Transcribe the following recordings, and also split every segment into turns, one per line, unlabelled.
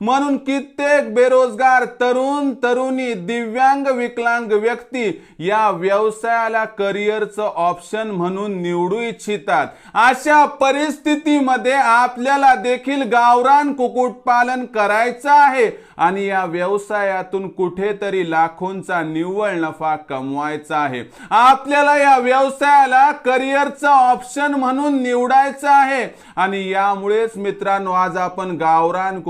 म्हणून कित्येक बेरोजगार तरुण तरुणी दिव्यांग विकलांग व्यक्ती या व्यवसायाला करिअरचं ऑप्शन म्हणून निवडू इच्छितात. अशा परिस्थितीमध्ये आपल्याला देखील गावरान कुक्कुटपालन करायचं आहे आणि या व्यवसायातून कुठेतरी लाखोंचा निव्वळ नफा कमवायचा आहे. आपल्याला या व्यवसायाला करिअरचं ऑप्शन म्हणून निवडायचं आहे. आणि यामुळेच मित्रांनो आज आपण गावरान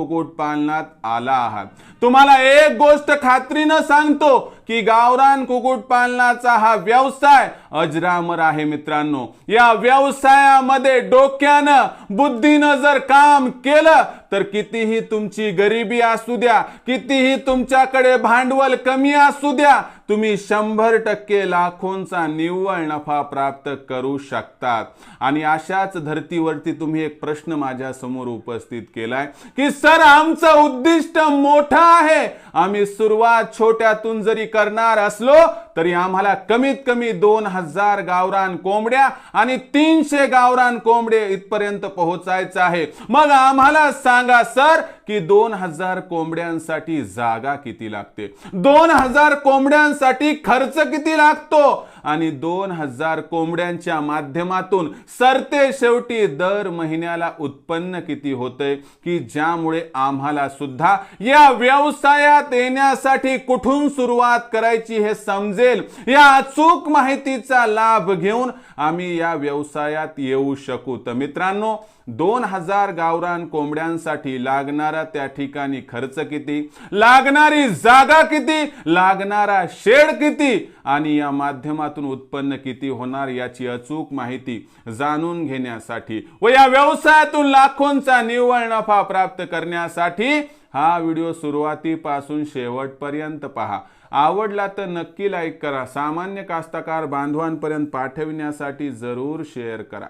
कुक्कुटपालनात आला आहात. तुम्हाला एक गोष्ट खात्रीनं सांगतो. की गावरान कुक्कुटपालनाचा हा व्यवसाय अजरामर आहे मित्रांनो. या व्यवसायामध्ये डोक्यानं बुद्धीनं जर काम केलं तर कितीही तुमची गरिबी असू द्या कितीही तुमच्याकडे भांडवल कमी असू द्या तुम्ही शंभर टक्के लाखोंचा निव्वळ नफा प्राप्त करू शकतात. आणि अशाच धर्तीवरती तुम्ही एक प्रश्न माझ्यासमोर उपस्थित केलाय की सर आमचं उद्दिष्ट मोठं आहे. आम्ही सुरुवात छोट्यातून जरी करणार असलो तरी आम्हाला कमीत कमी दोन हजार गावरान कोंबड्या आणि तीनशे गावरान कोंबडे इथपर्यंत पोहोचायचं आहे. मग आम्हाला सांगा सर की दोन हजार कोंबड्यांसाठी जागा किती लागते? दोन हजार कोंबड्यांसाठी खर्च किती लागतो? आणि दोन हजार कोंबड्यांच्या माध्यमातून सरते शेवटी दर महिन्याला उत्पन्न किती होतंय की ज्यामुळे आम्हाला सुद्धा या व्यवसायात येण्यासाठी कुठून सुरुवात करायची हे समजेल? या अचूक माहितीचा लाभ घेऊन आम्ही या व्यवसायात येऊ शकू. तर मित्रांनो दोन हजार गावरान कोंबड्यांसाठी लागणारा त्या ठिकाणी खर्च किती? लागणारी जागा किती? लागणारा शेड किती? आणि या माध्यमातून उत्पन्न किती होणार याची अचूक माहिती जाणून घेण्यासाठी व या व्यवसायातून लाखोंचा निव्वळ नफा प्राप्त करण्यासाठी हा व्हिडिओ सुरुवातीपासून शेवटपर्यंत पहा. आवडला तर नक्की लाईक करा. सामान्य कास्तकार बांधवांपर्यंत पाठविण्यासाठी जरूर शेअर करा.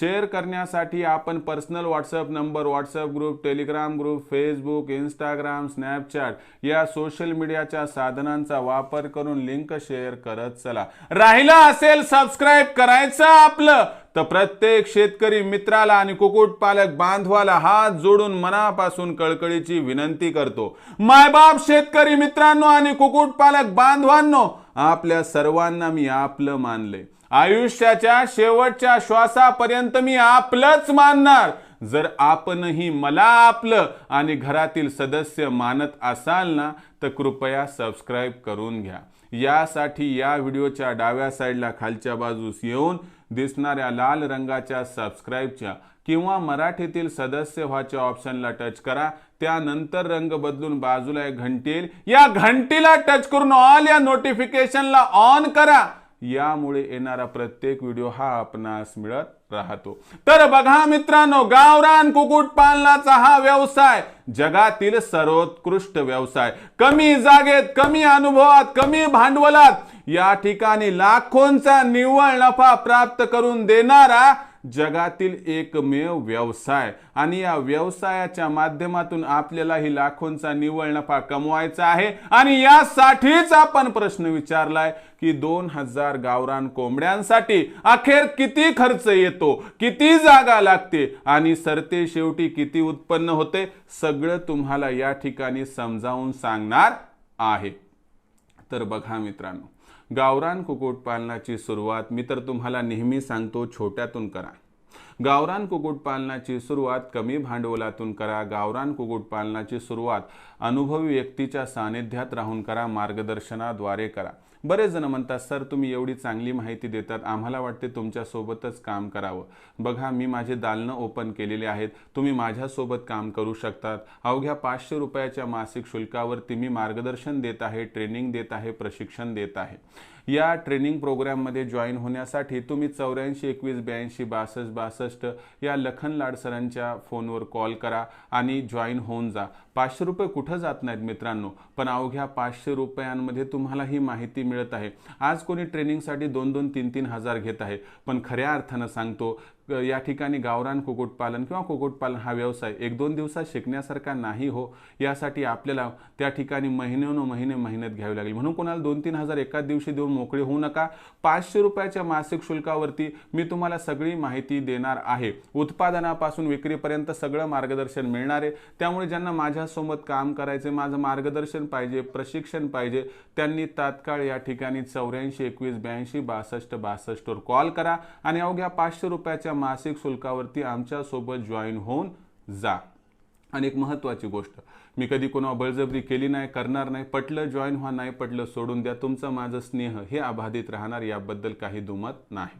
शेअर करण्यासाठी आपण personal WhatsApp number WhatsApp group Telegram group Facebook Instagram Snapchat या सोशल मीडियाच्या साधनांचा वापर करून लिंक शेअर करत चला. राहिला असेल सबस्क्राईब करायचं आपलं. तर प्रत्येक शेतकरी मित्राला आणि कुक्कुटपालक बांधवाला हात जोडून मनापासून कळकळीची विनंती करतो. मायबाप शेतकरी मित्रांनो आणि कुक्कुटपालक बांधवांनो आपल्या सर्वांना मी आपलं मानले. आयुष्याच्या शेवटच्या श्वासापर्यंत मी आपलंच मानणार. जर आपणही मला आपलं आणि घरातील सदस्य मानत असाल ना तर कृपया सबस्क्राईब करून घ्या. यासाठी या व्हिडिओच्या डाव्या साईडला खालच्या बाजूस येऊन दिसणाऱ्या लाल रंगाच्या सबस्क्राईबच्या किंवा मराठीतील सदस्य व्हाच्या ऑप्शनला टच करा. त्यानंतर रंग बदलून बाजूला एक घंटी येईल या घंटीला टच करून ऑल या नोटिफिकेशनला ऑन करा. यामुळे येणारा प्रत्येक व्हिडिओ हा आपणास मिळत राहतो. तर बघा मित्रांनो गावरान कुक्कुटपालनाचा हा व्यवसाय जगातील सर्वोत्कृष्ट व्यवसाय. कमी जागेत कमी अनुभवात कमी भांडवलात या ठिकाणी लाखोंचा निव्वळ नफा प्राप्त करून देणारा जगातील एकमेव व्यवसाय. आणि या व्यवसायाच्या माध्यमातून आपल्याला ही लाखोंचा निव्वळ नफा कमवायचा आहे. आणि यासाठीच आपण प्रश्न विचारलाय की दोन हजार गावरान कोंबड्यांसाठी अखेर किती खर्च येतो? किती जागा लागते? आणि सरते शेवटी किती उत्पन्न होते? सगळं तुम्हाला या ठिकाणी समजावून सांगणार आहे. तर बघा मित्रांनो गावरान कुक्कुटपालनाची सुरुवात मी तर तुम्हाला नेहमी सांगतो छोट्यातून करा. गावरान कुक्कुटपालनाची सुरुवात कमी भांडवलातून करा. गावरान कुक्कुटपालनाची सुरुवात अनुभवी व्यक्तीच्या सानिध्यात राहून करा. मार्गदर्शनाद्वारे करा. बरेच जण म्हणतात सर तुम्ही एवढी चांगली माहिती देतात. आम्हाला वाटते तुमच्यासोबतच काम करावं. बघा मी माझे दालनं ओपन केलेले आहेत. तुम्ही माझ्यासोबत काम करू शकतात. अवघ्या पाचशे रुपयाच्या मासिक शुल्कावरती मी मार्गदर्शन देत आहे ट्रेनिंग देत आहे प्रशिक्षण देत आहे. या ट्रेनिंग प्रोग्राममध्ये जॉईन होण्यासाठी तुम्ही चौऱ्याऐंशी एकवीस ब्याऐंशी बासष्ट बासष्ट या लखन लाड सरांच्या फोनवर कॉल करा आणि जॉईन होऊन जा. पाचशे रुपये कुठं जात नाहीत मित्रांनो पण अवघ्या पाचशे रुपयांमध्ये तुम्हाला ही माहिती मिळत मिळत आहे. आज कोणी ट्रेनिंगसाठी दोन दोन तीन तीन हजार घेत आहे. पण खऱ्या अर्थानं सांगतो या ठिकाणी गावरान कुक्कुटपालन किंवा कुक्कुटपालन हा व्यवसाय एक दोन दिवसात शिकण्यासारखा नाही हो. यासाठी आपल्याला त्या ठिकाणी महिन्यानो महिने मेहनत घ्यावी लागेल. म्हणून कोणाला दोन तीन हजार एकाच दिवशी देऊन मोकळे होऊ नका. पाचशे रुपयाच्या मासिक शुल्कावरती मी तुम्हाला सगळी माहिती देणार आहे. उत्पादनापासून विक्रीपर्यंत सगळं मार्गदर्शन मिळणार. आहे त्यामुळे ज्यांना माझ्यासोबत काम करायचे माझं मार्गदर्शन पाहिजे प्रशिक्षण पाहिजे त्यांनी तात्काळ या ठिकाणी चौऱ्याऐंशी एकवीस ब्याऐंशी बासष्ट बासष्टवर कॉल करा आणि अवघ्या पाचशे रुपयाच्या मासिक शुल्कावरती आमच्यासोबत जॉईन होऊन जा. आणि एक महत्त्वाची गोष्ट मी कधी कोणा बळजबरी केली नाही करणार नाही पटलं जॉईन व्हा नाही पटलं सोडून द्या तुमचं माझं स्नेह हे अबाधित राहणार याबद्दल काही दुमत नाही.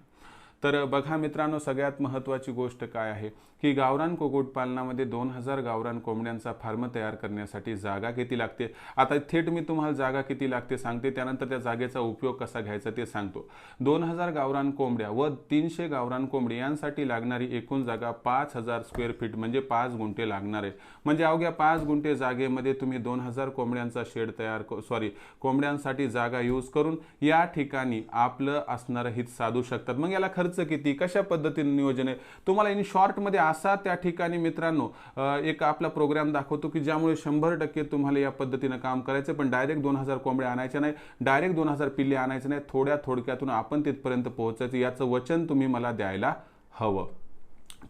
तर बघा मित्रांनो सगळ्यात महत्त्वाची गोष्ट काय आहे? की गावरान कुक्कुटपालनामध्ये दोन हजार गावरान कोंबड्यांचा फार्म तयार करण्यासाठी जागा किती लागते? आता थेट मी तुम्हाला जागा किती लागते सांगते त्यानंतर त्या जागेचा उपयोग कसा घ्यायचा ते सांगतो. दोन हजार गावरान कोंबड्या व तीनशे गावरान कोंबडी यांसाठी लागणारी एकूण जागा पाच हजार स्क्वेअर फीट म्हणजे पाच गुंठे लागणार आहे. म्हणजे अवघ्या पाच गुंठे जागेमध्ये तुम्ही दोन हजार कोंबड्यांचा शेड तयार सॉरी कोंबड्यांसाठी जागा यूज करून या ठिकाणी आपलं असणारं हित साधू शकतात. मग याला खर्च किती? कशा पद्धतीने नियोजन आहे? तुम्हाला इन शॉर्टमध्ये असा त्या ठिकाणी मित्रांनो एक आपला प्रोग्राम दाखवतो की ज्यामुळे शंभर टक्के तुम्हाला या पद्धतीनं काम करायचं पण डायरेक्ट दोन हजार कोंबड्या आणायच्या नाही डायरेक्ट दोन हजार पिल्ले आणायचे नाही. थोड्या थोडक्यातून आपण तिथपर्यंत पोहोचायचं. याचं वचन तुम्ही मला द्यायला हवं.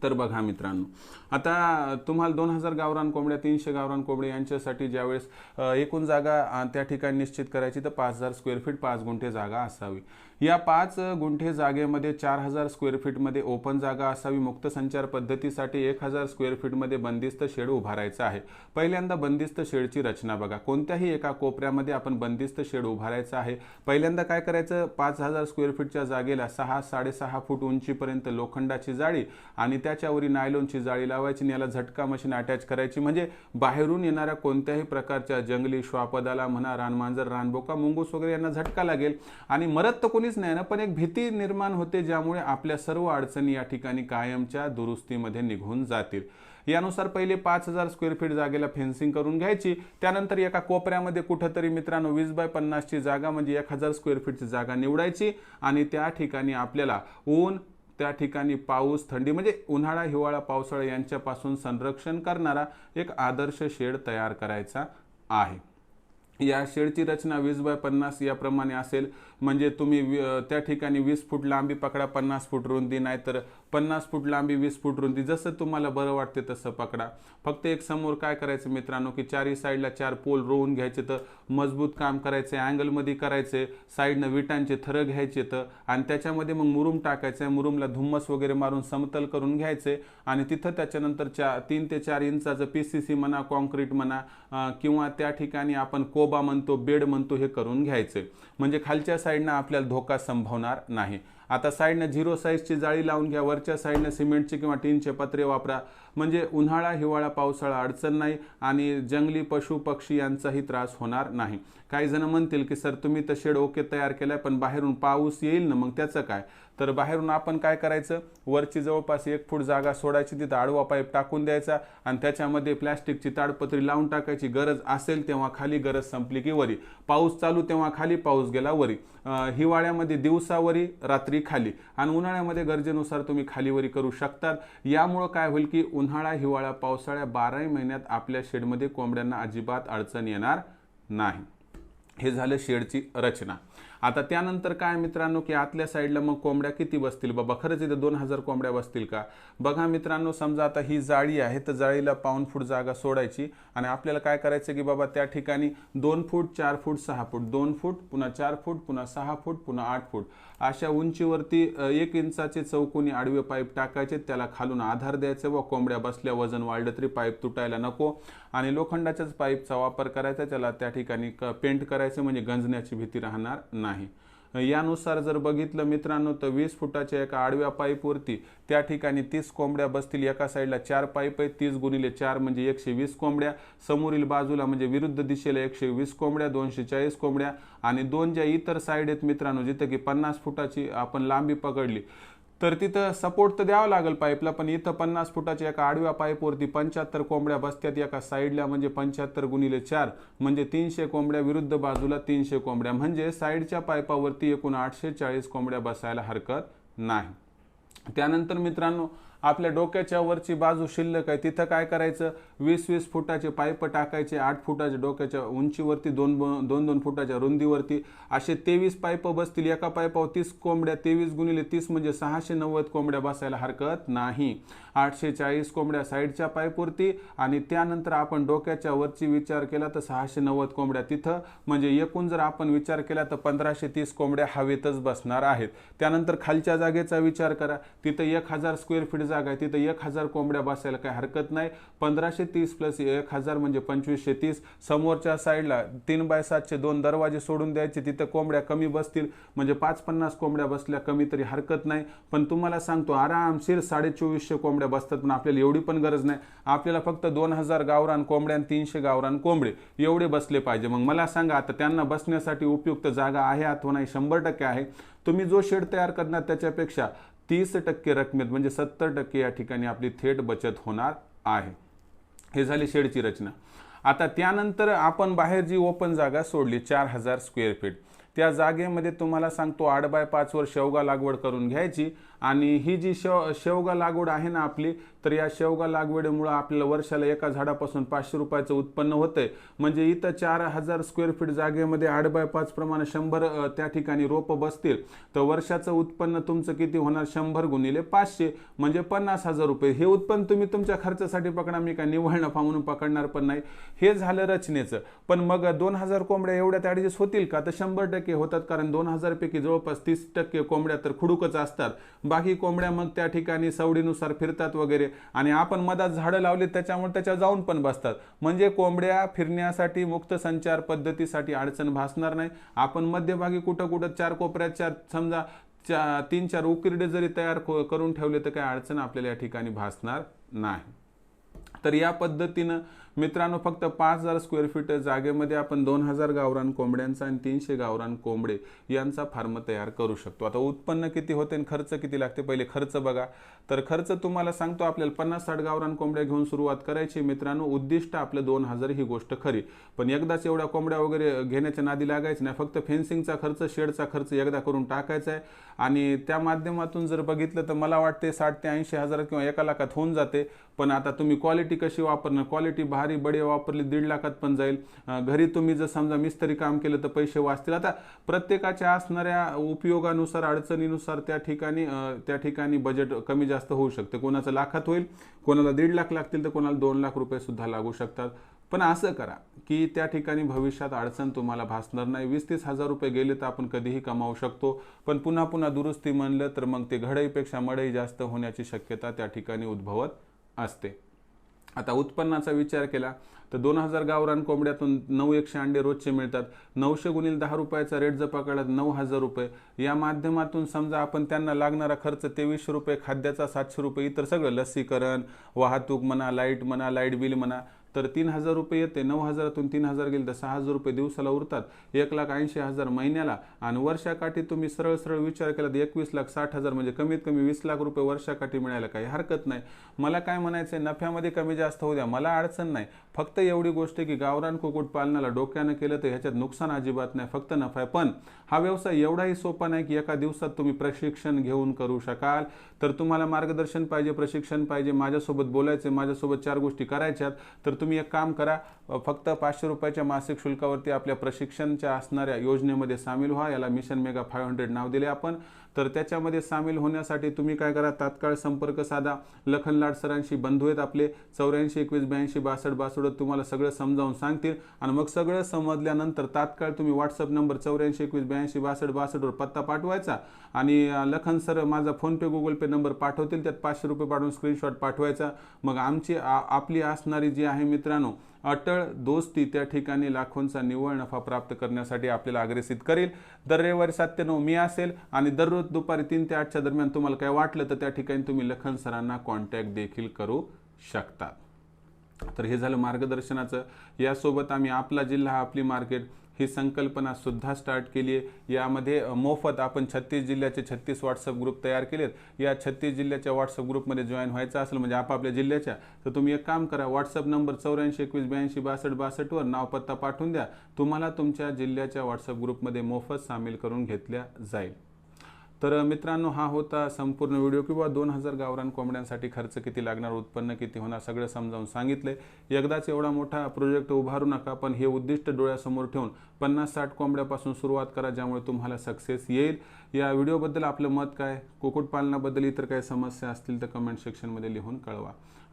तर बघा मित्रांनो आता तुम्हाला दोन हजार गावरान कोंबड्या तीनशे गावरान कोंबड्या यांच्यासाठी ज्यावेळेस एकूण जागा त्या ठिकाणी निश्चित करायची तर पाच हजार स्क्वेअर फीट पाच गुंठे जागा असावी. या पाच गुंठे जागेमध्ये चार हजार स्क्वेअर फीटमध्ये ओपन जागा असावी मुक्त संचार पद्धतीसाठी एक हजार स्क्वेअर फीटमध्ये बंदिस्त शेड उभारायचा आहे. पहिल्यांदा बंदिस्त शेडची रचना बघा. कोणत्याही एका कोपऱ्यामध्ये आपण बंदिस्त शेड उभारायचा आहे. पहिल्यांदा काय करायचं? पाच हजार स्क्वेअर फीटच्या जागेला सहा साडेसहा फूट उंचीपर्यंत लोखंडाची जाळी आणि त्याच्यावरील नायलोनची जाळी लावायची आणि याला झटका मशीन अटॅच करायची. म्हणजे बाहेरून येणाऱ्या कोणत्याही प्रकारच्या जंगली श्वापदाला म्हणा रानमांजर रानबोका मुंगूस वगैरे यांना झटका लागेल. आणि मरत तर काहीच नाही ना पण एक भीती निर्माण होते ज्यामुळे आपल्या सर्व अडचणी या ठिकाणी कायमच्या दुरुस्तीमध्ये निघून जातील. यानुसार पहिले पाच हजार स्क्वेअर फीट जागेला फेन्सिंग करून घ्यायची त्यानंतर एका कोपऱ्यामध्ये कुठंतरी मित्रांनो वीस बाय पन्नासची जागा म्हणजे एक हजार स्क्वेअर फीटची जागा निवडायची आणि त्या ठिकाणी आपल्याला ऊन त्या ठिकाणी पाऊस थंडी म्हणजे उन्हाळा हिवाळा पावसाळा यांच्यापासून संरक्षण करणारा एक आदर्श शेड तयार करायचा आहे. या शेडची रचना वीस बाय पन्नास याप्रमाणे असेल. म्हणजे तुम्ही त्या ठिकाणी वीस फूट लांबी पकडा पन्नास फूट रुंदी नाहीतर पन्नास फूट लांबी वीस फूट रुंदी जसं तुम्हाला बरं वाटते तसं पकडा. फक्त एक समोर काय करायचं मित्रांनो की चारही साईडला चार पोल रोवून घ्यायचे तर मजबूत काम करायचे अँगलमध्ये करायचे साईडनं विटांचे थरं घ्यायचे तर आणि त्याच्यामध्ये मग मुरुम टाकायचं मुरुमला धुम्मस वगैरे मारून समतल करून घ्यायचे आणि तिथं त्याच्यानंतर चा तीन ते चार इंचाचं पी सी सी म्हणा कॉन्क्रीट म्हणा किंवा त्या ठिकाणी आपण को कोबा म्हणतो बेड म्हणतो हे करून घ्यायचे. म्हणजे खालच्या साईडनं आपल्याला धोका संभवणार नाही. आता साईडनं झिरो साईजची जाळी लावून घ्या वरच्या साईडनं सिमेंटचे किंवा टीनचे पत्रे वापरा. म्हणजे उन्हाळा हिवाळा पावसाळा अडचण नाही आणि जंगली पशु पक्षी यांचाही त्रास होणार नाही. काही जण म्हणतील की सर तुम्ही तर शेड ओके तयार केलाय पण बाहेरून पाऊस येईल ना मग त्याचं काय? तर बाहेरून आपण काय करायचं? वरची जवळपास एक फूट जागा सोडायची तिथं आडवा पाईप टाकून द्यायचा आणि त्याच्यामध्ये प्लॅस्टिकची ताडपत्री लावून टाकायची. गरज असेल तेव्हा खाली गरज संपली की वरी. पाऊस चालू तेव्हा खाली पाऊस गेला वरी. हिवाळ्यामध्ये दिवसावरी रात्री खाली. आणि उन्हाळ्यामध्ये गरजेनुसार तुम्ही खालीवरी करू शकतात. यामुळं काय होईल की उन्हाळा हिवाळा पावसाळ्या बाराही महिन्यात आपल्या शेडमध्ये कोंबड्यांना अजिबात अडचण येणार नाही. हे झालं शेडची रचना. आता त्यानंतर काय मित्रांनो की आतल्या साईडला मग कोंबड्या किती बसतील? बाबा खरंच इथे दोन हजार कोंबड्या बसतील का? बघा मित्रांनो समजा आता ही जाळी आहे तर जाळीला पाऊन फूट जागा सोडायची आणि आपल्याला काय करायचं की बाबा त्या ठिकाणी दोन फूट चार फूट सहा फूट दोन फूट पुन्हा चार फूट पुन्हा सहा फूट पुन्हा आठ फूट. अशा उंचीवरती एक इंचाचे चौकोनी आडवे पाईप टाकायचे त्याला खालून आधार द्यायचे व कोंबड्या बसल्या वजन वाढलं तरी पाईप तुटायला नको आणि लोखंडाच्याच पाईपचा वापर करायचा त्याला त्या ठिकाणी क पेंट करायचं म्हणजे गंजण्याची भीती राहणार नाही. यानुसार जर बघितलं मित्रांनो तर वीस फुटाच्या एका आडव्या पाईपवरती त्या ठिकाणी तीस कोंबड्या बसतील. एका साईडला चार पाईप आहेत. तीस गुणिले चार म्हणजे एकशे वीस कोंबड्या. समोरील बाजूला म्हणजे विरुद्ध दिशेला एकशे वीस कोंबड्या दोनशे चाळीस कोंबड्या आणि दोन ज्या इतर साईड आहेत मित्रांनो जिथं की पन्नास फुटाची आपण लांबी पकडली. तर तिथं सपोर्ट तर द्यावं लागेल पाईपला पण इथं पन्नास फुटाच्या एका आडव्या पाईपवरती पंच्याहत्तर कोंबड्या बसत्यात एका साईडला म्हणजे पंच्याहत्तर गुणिले चार म्हणजे तीनशे कोंबड्या विरुद्ध बाजूला तीनशे कोंबड्या. म्हणजे साईडच्या पाईपावरती एकूण आठशे चाळीस कोंबड्या बसायला हरकत नाही. त्यानंतर मित्रांनो आपल्या डोक्याच्या वरची बाजू शिल्लक आहे. तिथं काय करायचं? वीस वीस फुटाचे पाईप टाकायचे आठ फुटाच्या डोक्याच्या उंचीवरती दोन दोन दोन फुटाच्या रुंदीवरती. असे तेवीस पाईप बसतील. एका पाईपावर तीस कोंबड्या तेवीस गुणिले तीस म्हणजे सहाशे नव्वद कोंबड्या बसायला हरकत नाही. आठशे चाळीस कोंबड्या साईडच्या पाईपवरती आणि त्यानंतर आपण डोक्याच्या वरची विचार केला तर सहाशे नव्वद कोंबड्या तिथं. म्हणजे एकूण जर आपण विचार केला तर पंधराशे तीस कोंबड्या हवेतच बसणार आहेत. त्यानंतर खालच्या जागेचा विचार करा. तिथं एक हजार स्क्वेअर फीट जागा आहे. तिथं एक हजार कोंबड्या बसायला काही हरकत नाही. पंधराशे तीस प्लस एक हजार म्हणजे पंचवीसशे तीस. समोरच्या साईडला तीन बाय सातशे दोन दरवाजे सोडून द्यायचे. तिथं कोंबड्या कमी बसतील. म्हणजे पाच पन्नास कोंबड्या बसल्या कमी तरी हरकत नाही. पण तुम्हाला सांगतो आरामशीर साडे चोवीसशे कोंबड्या बसतात. पण आपल्याला एवढी पण गरज नाही. आपल्याला फक्त दोन हजार गावरान कोंबड्या आणि तीनशे गावरान कोंबडे एवढे बसले पाहिजे. मग मला सांगा आता त्यांना बसण्यासाठी उपयुक्त जागा आहे अथवा नाही? शंभर टक्के आहे. तुम्ही जो शेड तयार करणार त्याच्यापेक्षा तीस टक्के रकमेत म्हणजे सत्तर टक्के या ठिकाणी आपली थेट बचत होणार आहे. हे झाली शेडची रचना. आता त्यानंतर आपण बाहेर जी ओपन जागा सोडली चार हजार स्क्वेअर फीट त्या जागेमध्ये तुम्हाला सांगतो आठ बाय पाचवर शेवगा लागवड करून घ्यायची. आणि ही जी शेव शेवगा लागवड आहे ना आपली तर या शेवगा लागवडीमुळं आपल्याला वर्षाला एका झाडापासून पाचशे रुपयाचं उत्पन्न होतंय. म्हणजे इथं चार हजार स्क्वेअर फीट जागेमध्ये आठ बाय पाच प्रमाणे शंभर त्या ठिकाणी रोपं बसतील. तर वर्षाचं उत्पन्न तुमचं किती होणार? शंभर गुणिले पाचशे. म्हणजे पन्नास हजार रुपये. हे उत्पन्न तुम्ही तुमच्या खर्चासाठी पकडा मी काय निव्वळ नफा म्हणून पकडणार पण नाही. हे झालं रचनेचं. पण मग दोन हजार कोंबड्या एवढ्यात ॲडजस्ट होतील का? तर शंभर टक्के होतात कारण दोन हजारपैकी जवळपास तीस टक्के कोंबड्या तर खुडूकच असतात. बाकी कोंबड्या मग त्या ठिकाणी सवडीनुसार फिरतात वगैरे. आणि आपण मधात झाडं लावली त्याच्यामुळे त्याच्या जाऊन पण बसतात. म्हणजे कोंबड्या फिरण्यासाठी मुक्त संचार पद्धतीसाठी अडचण भासणार नाही. आपण मध्यभागी कुठं कुठं चार कोपऱ्यात चार समजा चा तीन चार उकिरडे जरी तयार करून ठेवले तर काही अडचण आपल्याला या ठिकाणी भासणार नाही. तर या पद्धतीनं मित्रांनो फक्त पाच हजार स्क्वेअर फीट जागेमध्ये आपण दोन हजार गावरान कोंबड्यांचा आणि तीनशे गावरान कोंबडे यांचा फार्म तयार करू शकतो. आता उत्पन्न किती होते आणि खर्च किती लागते? पहिले खर्च बघा. तर खर्च तुम्हाला सांगतो आपल्याला पन्नास साठ गावरान कोंबड्या घेऊन सुरुवात करायची मित्रांनो उद्दिष्ट आपलं दोन हजार ही गोष्ट खरी. पण एकदाच एवढ्या कोंबड्या वगैरे घेण्याच्या नादी लागायचं नाही. फक्त फेन्सिंगचा खर्च शेडचा खर्च एकदा करून टाकायचा आहे. आणि त्या माध्यमातून जर बघितलं तर मला वाटते साठ ते ऐंशी हजार किंवा एका लाखात होऊन जाते. पण आता तुम्ही क्वालिटी कशी वापरणार? क्वालिटी भारी बडे वापरली दीड लाखात पण जाईल. घरी तुम्ही जर समजा मिस्त्री काम केलं तर पैसे वाचतील. आता प्रत्येकाच्या असणाऱ्या उपयोगानुसार अडचणीनुसार त्या ठिकाणी त्या ठिकाणी बजेट कमी जास्त होऊ शकते. कोणाचं लाखात होईल कोणाला दीड लाख लागतील तर कोणाला दोन लाख रुपये सुद्धा लागू शकतात. पण असं करा की त्या ठिकाणी भविष्यात अडचण तुम्हाला भासणार नाही. वीस तीस हजार रुपये गेले तर आपण कधीही कमावू शकतो. पण पुन्हा पुन्हा दुरुस्ती म्हणलं तर मग ते घडईपेक्षा मडई जास्त होण्याची शक्यता त्या ठिकाणी उद्भवत असते. आता उत्पन्नाचा विचार केला तर दोन हजार गावरान कोंबड्यातून नऊ एकशे अंडे रोजचे मिळतात. नऊशे गुणील दहा रुपयाचा रेट जर पकडला नऊ हजार रुपये. या माध्यमातून समजा आपण त्यांना लागणारा खर्च तेवीसशे रुपये खाद्याचा सातशे रुपये इतर सगळं लसीकरण वाहतूक म्हणा लाइट म्हणा लाइट बिल म्हणा तर तीन हजार रुपये येते नऊ हजारातून तीन हजार गेले तर सहा हजार रुपये दिवसाला उरतात. एक लाख ऐंशी हजार महिन्याला. आणि वर्षाकाठी तुम्ही सरळ सरळ विचार केला तर एकवीस लाख साठ हजार म्हणजे कमीत कमी वीस लाख रुपये वर्षाकाठी मिळायला काही हरकत नाही. मला काय म्हणायचं आहे नफ्यामध्ये कमी जास्त होऊ द्या. मला अडचण नाही. फक्त एवढी गोष्ट आहे की गावरान कुक्कुटपालनाला डोक्यानं केलं तर ह्याच्यात नुकसान अजिबात नाही. फक्त नफा आहे. पण हा व्यवसाय एवढाही सोपा नाही की एका दिवसात तुम्ही प्रशिक्षण घेऊन करू शकाल. तर तुम्हाला मार्गदर्शन पाहिजे प्रशिक्षण पाहिजे माझ्यासोबत बोलायचं माझ्यासोबत चार गोष्टी करायच्यात तर तुम्ही एक काम करा फक्त पाचशे रुपयाच्या मासिक शुल्कावरती आपल्या प्रशिक्षणच्या असणाऱ्या योजनेमध्ये सामील व्हा. याला मिशन मेगा फाईव्ह हंड्रेड नाव दिले आपण. तर त्याच्यामध्ये सामील होण्यासाठी तुम्ही काय करा? तात्काळ संपर्क साधा. लखन लाड सरांशी बंधू आहेत आपले. चौऱ्याऐंशी एकवीस ब्याऐंशी बासष्ट बासष्ट तुम्हाला सगळं समजावून सांगतील. आणि मग सगळं समजल्यानंतर तात्काळ तुम्ही व्हॉट्सअप नंबर चौऱ्याऐंशी एकवीस ब्याऐंशी बासष्ट बासष्टवर पत्ता पाठवायचा. आणि लखन सर माझा फोनपे गुगल पे नंबर पाठवतील. त्यात पाचशे रुपये पाठवून स्क्रीनशॉट पाठवायचा. मग आमची आ- आपली असणारी जी आहे मित्रांनो अटळ दोस्ती त्या ठिकाणी लाखोंचा निव्वळ नफा प्राप्त करण्यासाठी आपल्याला अग्रेसित करेल. दर रविवारी सात ते नऊ मी असेल आणि दररोज दुपारी तीन ते आठच्या दरम्यान तुम्हाला काय वाटलं तर त्या ठिकाणी तुम्ही लखन सरांना कॉन्टॅक्ट देखील करू शकता. तर हे झालं मार्गदर्शनाचं. यासोबत आम्ही आपला जिल्हा आपली मार्केट ही संकल्पना सुद्धा स्टार्ट केली आहे. यामध्ये मोफत आपण छत्तीस जिल्ह्याचे छत्तीस व्हॉट्सअप ग्रुप तयार केलेत. या छत्तीस जिल्ह्याच्या व्हॉट्सअप ग्रुपमध्ये जॉईन व्हायचं असेल म्हणजे आपापल्या जिल्ह्याच्या तर तुम्ही एक काम करा. व्हॉट्सअप नंबर चौऱ्याऐंशी एकवीस ब्याऐंशी बासष्ट बासष्टवर नाव पत्ता पाठवून द्या. तुम्हाला तुमच्या जिल्ह्याच्या व्हॉट्सअप ग्रुपमध्ये मोफत सामील करून घेतल्या जाईल. तर मित्रांनो हा होता संपूर्ण व्हिडिओ किंवा दोन हजार गावरान कोंबड्यांसाठी खर्च किती लागणार उत्पन्न किती होणार सगळं समजावून सांगितले. एकदाच एवढा मोठा प्रोजेक्ट उभारू नका पण हे उद्दिष्ट डोळ्यासमोर ठेवून पन्नास साठ कोंबड्यापासून सुरुवात करा ज्यामुळे तुम्हाला सक्सेस येईल. या व्हिडिओबद्दल आपलं मत काय? कुक्कुटपालनाबद्दल इतर काही समस्या असतील तर कमेंट सेक्शनमध्ये लिहून कळवा.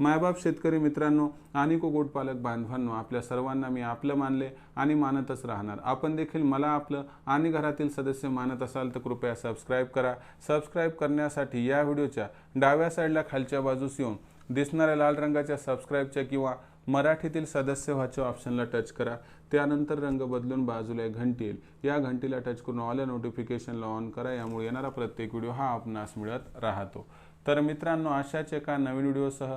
मायबाप शेतकरी मित्रांनो आणि कुक्कुटपालक बांधवांनो आपल्या सर्वांना मी आपलं मानले आणि मानतच राहणार. आपण देखील मला आपलं आणि घरातील सदस्य मानत असाल तर कृपया सबस्क्राईब करा. सबस्क्राईब करण्यासाठी या व्हिडिओच्या डाव्या साईडला खालच्या बाजूस येऊन दिसणाऱ्या लाल रंगाच्या सबस्क्राईबच्या किंवा मराठीतील सदस्य व्हायच्या ऑप्शनला टच करा. त्यानंतर रंग बदलून बाजूला एक घंटी येईल. या घंटीला टच करून ऑल नोटिफिकेशनला ऑन करा. यामुळे येणारा प्रत्येक व्हिडिओ हा आपणास मिळत राहतो. तर मित्रांनो अशाच एका नवीन व्हिडिओसह